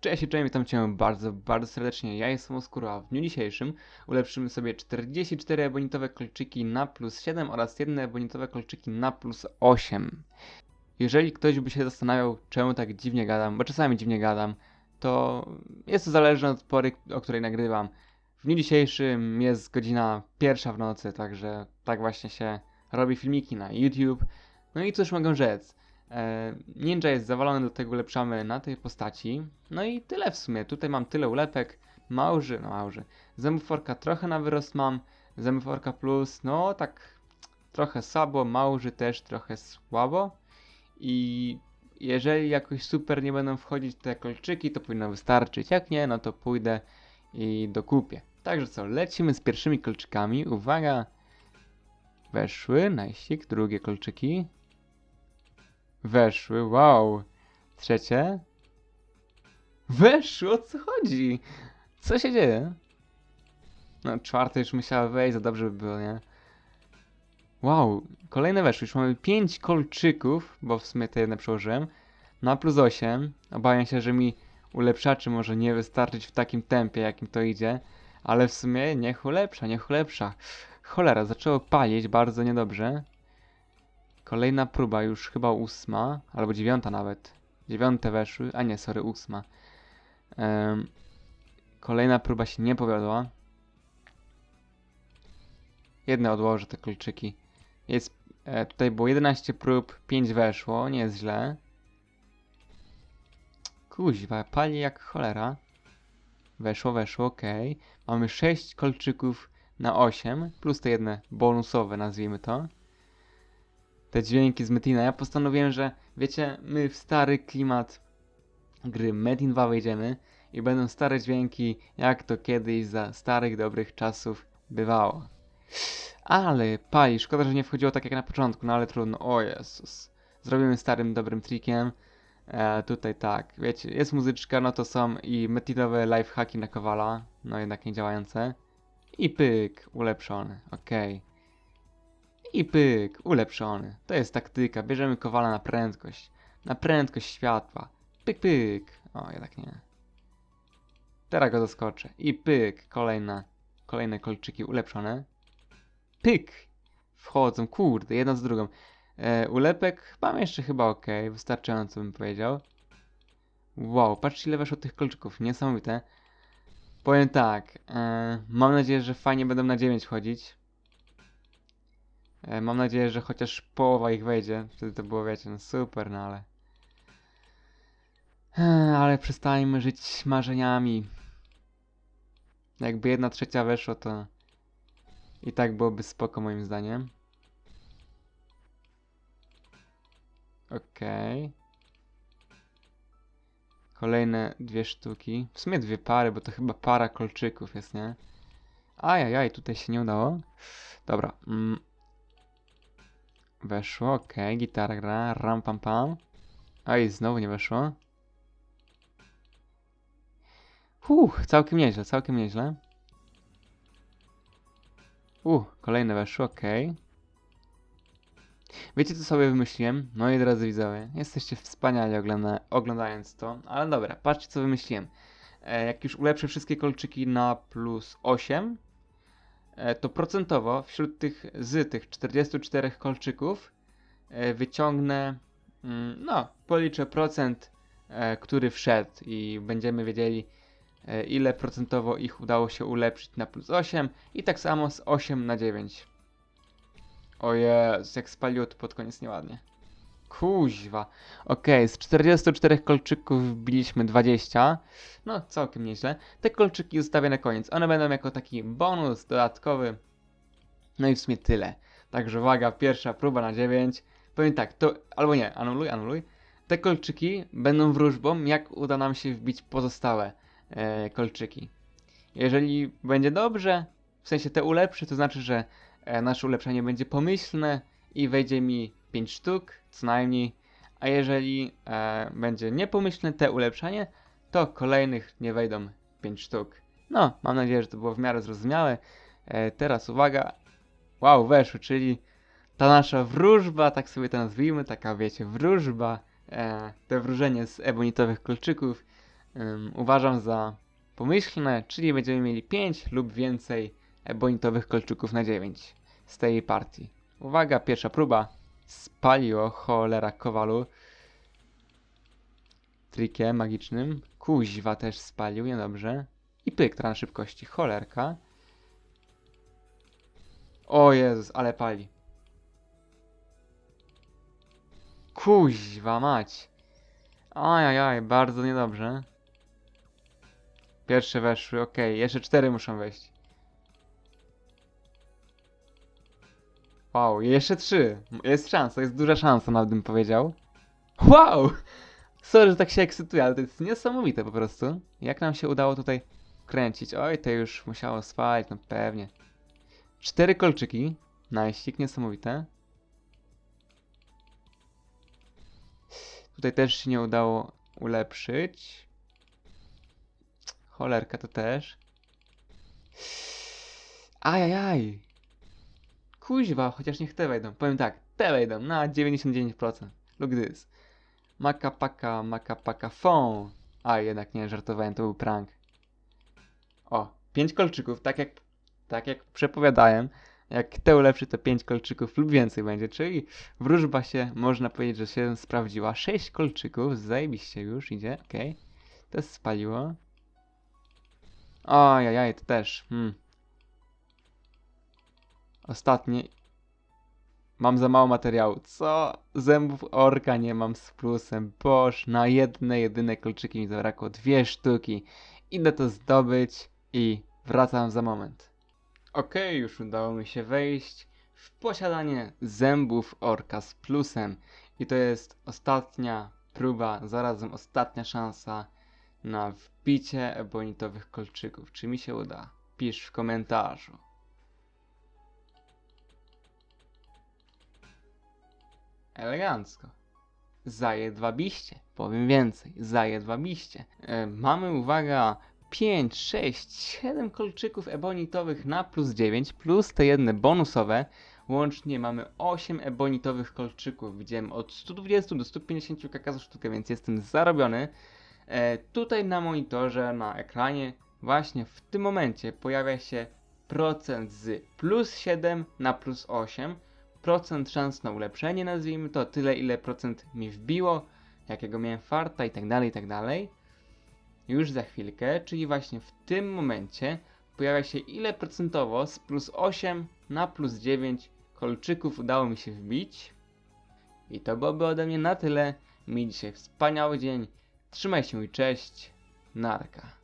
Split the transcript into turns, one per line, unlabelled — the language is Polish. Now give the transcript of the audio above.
Cześć cześć, witam Cię bardzo, bardzo serdecznie. Ja jestem Oskuro, a w dniu dzisiejszym ulepszymy sobie 44 ebonitowe kolczyki na plus 7 oraz jedne ebonitowe kolczyki na plus 8. Jeżeli ktoś by się zastanawiał, czemu tak dziwnie gadam, bo czasami dziwnie gadam, to jest to zależne od pory, o której nagrywam. W dniu dzisiejszym jest godzina pierwsza w nocy, także tak właśnie się robi filmiki na YouTube. No i cóż mogę rzec. E, Ninja jest zawalony, do tego ulepszamy na tej postaci. No i tyle w sumie. Tutaj mam tyle ulepek. Małży, no małży. Zębów trochę na wyrost mam. Zębów plus, no tak trochę słabo. Małży też trochę słabo. I jeżeli jakoś super nie będą wchodzić te kolczyki, to powinno wystarczyć. Jak nie, no to pójdę i dokupię. Także co, lecimy z pierwszymi kolczykami. Uwaga! Weszły, najsik, drugie kolczyki. Weszły, wow. Trzecie. Weszły, o co chodzi? Co się dzieje? No, czwarte już musiało wejść, za dobrze by było, nie? Wow, kolejne weszły. Już mamy 5 kolczyków, bo w sumie te jedne przełożyłem. Na plus 8. Obawiam się, że mi ulepszaczy może nie wystarczyć w takim tempie, jakim to idzie. Ale w sumie niech ulepsza, niech ulepsza. Cholera, zaczęło palić bardzo niedobrze. Kolejna próba, już chyba ósma, albo dziewiąta nawet. Dziewiąte weszły, a nie, sorry, ósma. Um, kolejna próba się nie powiodła. Jedne odłożę te kolczyki. Jest, e, tutaj było 11 prób, 5 weszło, nie jest źle. Kuźwa, pali jak cholera. Weszło, weszło, ok. Mamy 6 kolczyków na 8, plus te jedne bonusowe, nazwijmy to te dźwięki z Metina. Ja postanowiłem, że wiecie, my w stary klimat gry Metin 2 wejdziemy i będą stare dźwięki, jak to kiedyś za starych dobrych czasów bywało. Ale pali, szkoda, że nie wchodziło tak jak na początku, no ale trudno. O Jezus. Zrobimy starym dobrym trikiem. E, tutaj tak, wiecie, jest muzyczka, no to są i metinowe lifehacki na kowala, no jednak nie działające. I pyk, ulepszony, okej. Okay. I pyk, ulepszony. To jest taktyka. Bierzemy kowala na prędkość. Na prędkość światła. Pyk, pyk. O, jednak nie. Teraz go zaskoczę. I pyk, kolejne, kolejne kolczyki ulepszone. Pyk. Wchodzą, kurde, jedna z drugą. E, ulepek mam jeszcze chyba ok, wystarczająco bym powiedział. Wow, patrzcie ile weszło tych kolczyków, niesamowite. Powiem tak, e, mam nadzieję, że fajnie będą na 9 chodzić. E, mam nadzieję, że chociaż połowa ich wejdzie. Wtedy to było, wiecie, no super, no ale... Ale przestańmy żyć marzeniami. Jakby jedna trzecia weszło, to i tak byłoby spoko moim zdaniem. Okej. Okay. Kolejne dwie sztuki. W sumie dwie pary, bo to chyba para kolczyków jest, nie? Ajajaj, tutaj się nie udało. Dobra. Mm. Weszło, ok, gitara gra, ram pam pam. Oj, znowu nie weszło. Uch, całkiem nieźle, całkiem nieźle. Uh, kolejne weszło, ok. Wiecie co sobie wymyśliłem? No i drodzy widzowie, jesteście wspaniali ogląda oglądając to, ale dobra, patrzcie co wymyśliłem. E, jak już ulepszę wszystkie kolczyki na plus 8, E, to procentowo wśród tych z tych 44 kolczyków e, wyciągnę, mm, no, policzę procent, e, który wszedł i będziemy wiedzieli, ile procentowo ich udało się ulepszyć na plus 8 i tak samo z 8 na 9. O Jezu, jak spaliło to pod koniec nieładnie. Kuźwa. Okej, z 44 kolczyków wbiliśmy 20. No, całkiem nieźle. Te kolczyki zostawię na koniec. One będą jako taki bonus dodatkowy. No i w sumie tyle. Także uwaga, pierwsza próba na 9. Powiem tak, to... Albo nie, anuluj, anuluj. Te kolczyki będą wróżbą, jak uda nam się wbić pozostałe e, kolczyki. Jeżeli będzie dobrze, w sensie te ulepszy, to znaczy, że e, nasze ulepszenie będzie pomyślne i wejdzie mi 5 sztuk, co najmniej. A jeżeli e, będzie niepomyślne te ulepszenie, to kolejnych nie wejdą 5 sztuk. No, mam nadzieję, że to było w miarę zrozumiałe. E, teraz uwaga. Wow, weszło, czyli ta nasza wróżba, tak sobie to nazwijmy, taka wiecie, wróżba, e, te wróżenie z ebonitowych kolczyków uważam za pomyślne, czyli będziemy mieli 5 lub więcej ebonitowych kolczyków na 9 z tej partii. Uwaga, pierwsza próba. Spaliło cholera kowalu. Trikiem magicznym. Kuźwa też spalił, niedobrze. I pyk, teraz na szybkości. Cholerka. O Jezus, ale pali. Kuźwa mać. Ajajaj, bardzo niedobrze. Pierwsze weszły, okej. Jeszcze cztery muszą wejść. Wow, jeszcze trzy. Jest szansa, jest duża szansa, nawet bym powiedział. Wow! Sorry, że tak się ekscytuję, ale to jest niesamowite po prostu. Jak nam się udało tutaj kręcić? Oj, to już musiało spać, no pewnie. Cztery kolczyki. Najścig, niesamowite. Tutaj też się nie udało ulepszyć. Cholerka to też. Ajajaj. Kuźwa, chociaż niech te wejdą. Powiem tak, te wejdą na 99%. Look this. Maka paka, maka. A, jednak nie, żartowałem, to był prank. O, pięć kolczyków, tak jak, tak jak przepowiadałem. Jak te ulepszy, to pięć kolczyków lub więcej będzie, czyli wróżba się, można powiedzieć, że się sprawdziła. Sześć kolczyków, zajebiście już idzie, okej. To spaliło. Ojajaj, to też, hmm. Ostatnie. Mam za mało materiału. Co? Zębów orka nie mam z plusem. Boż, na jedne, jedyne kolczyki mi zabrakło. Dwie sztuki. Idę to zdobyć i wracam za moment. Okej, już udało mi się wejść w posiadanie zębów orka z plusem. I to jest ostatnia próba, zarazem ostatnia szansa na wbicie ebonitowych kolczyków. Czy mi się uda? Pisz w komentarzu. Elegancko. Zajedwabiście. Powiem więcej. Zajedwabiście. E, mamy, uwaga, 5, 6, 7 kolczyków ebonitowych na plus 9, plus te jedne bonusowe. Łącznie mamy 8 ebonitowych kolczyków. Widziałem od 120 do 150 kk za sztukę, więc jestem zarobiony. E, tutaj na monitorze, na ekranie, właśnie w tym momencie pojawia się procent z plus 7 na plus 8 procent szans na ulepszenie, nazwijmy to, tyle ile procent mi wbiło, jakiego miałem farta i tak dalej, i tak dalej. Już za chwilkę, czyli właśnie w tym momencie pojawia się ile procentowo z plus 8 na plus 9 kolczyków udało mi się wbić. I to byłoby ode mnie na tyle. Mi dzisiaj wspaniały dzień. Trzymaj się i cześć. Narka.